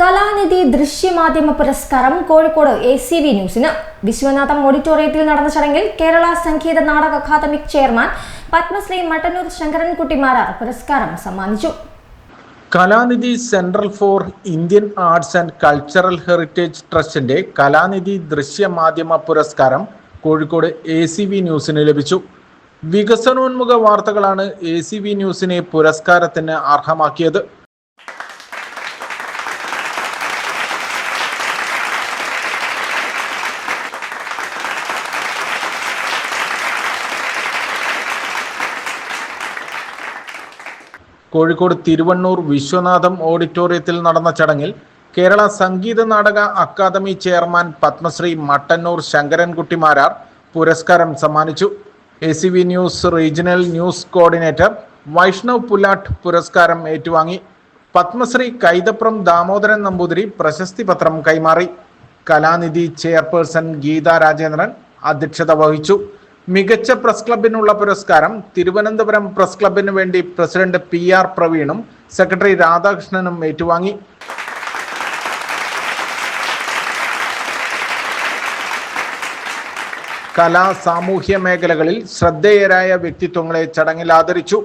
കലാനിധി ദൃശ്യമാധ്യമ പുരസ്കാരം Kozhikode A C V ന്യൂസിന്. വിശ്വനാഥം ഓഡിറ്റോറിയത്തിൽ നടന്ന ചടങ്ങിൽ കേരള സംഗീത നാടക അക്കാദമിക് ചെയർമാൻ പത്മശ്രീ മട്ടന്നൂർ ശങ്കരൻകുട്ടിമാരാർ പുരസ്കാരം സമ്മാനിച്ചു. Kalanidhi central for Indian arts and cultural heritage ട്രസ്റ്റിന്റെ കലാനിധി ദൃശ്യമാധ്യമ പുരസ്കാരം കോഴിക്കോട് എ സി വി ന്യൂസിന് ലഭിച്ചു. വികസനോന്മുഖ വാർത്തകളാണ് എ സി വി ന്യൂസിനെ പുരസ്കാരത്തിന് അർഹമാക്കിയത്. കോഴിക്കോട് തിരുവണ്ണൂർ വിശ്വനാഥം ഓഡിറ്റോറിയത്തിൽ നടന്ന ചടങ്ങിൽ കേരള സംഗീത നാടക അക്കാദമി ചെയർമാൻ പത്മശ്രീ മട്ടന്നൂർ ശങ്കരൻകുട്ടിമാരാർ പുരസ്കാരം സമ്മാനിച്ചു. A C V news regional news coordinator Vaishnav Pulatt പുരസ്കാരം ഏറ്റുവാങ്ങി. പത്മശ്രീ കൈതപ്രം ദാമോദരൻ നമ്പൂതിരി പ്രശസ്തി പത്രം കൈമാറി. കലാനിധി ചെയർപേഴ്സൺ ഗീത രാജേന്ദ്രൻ അധ്യക്ഷത വഹിച്ചു. മികച്ച പ്രസ് ക്ലബിനുള്ള പുരസ്കാരം തിരുവനന്തപുരം പ്രസ് ക്ലബിന് വേണ്ടി പ്രസിഡന്റ് പി ആർ പ്രവീണും സെക്രട്ടറി രാധാകൃഷ്ണനും ഏറ്റുവാങ്ങി. കലാ സാമൂഹ്യ മേഖലകളിൽ ശ്രദ്ധേയരായ വ്യക്തിത്വങ്ങളെ ചടങ്ങിൽ ആദരിച്ചു.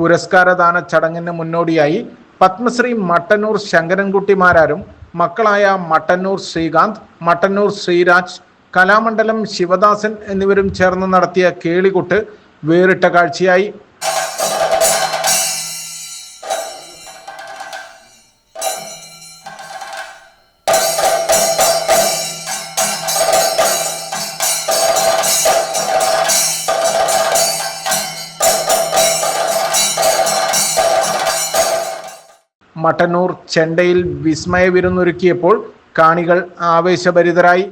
പുരസ്കാരദാന ചടങ്ങിന് മുന്നോടിയായി പത്മശ്രീ മട്ടന്നൂർ ശങ്കരൻകുട്ടിമാരാരും മക്കളായ മട്ടന്നൂർ ശ്രീകാന്ത് മട്ടന്നൂർ ശ്രീരാജ് കലാമണ്ഡലം ശിവദാസൻ എന്നിവരും ചേർന്ന് നടത്തിയ കേളികൊട്ട് വേറിട്ട കാഴ്ചയായി. മട്ടന്നൂർ ചെണ്ടയിൽ വിസ്മയ വിരുന്നൊരുക്കിയപ്പോൾ കാണികൾ ആവേശഭരിതരായി.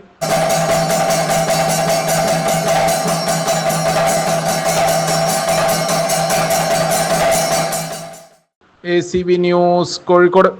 A C B news Kozhikode.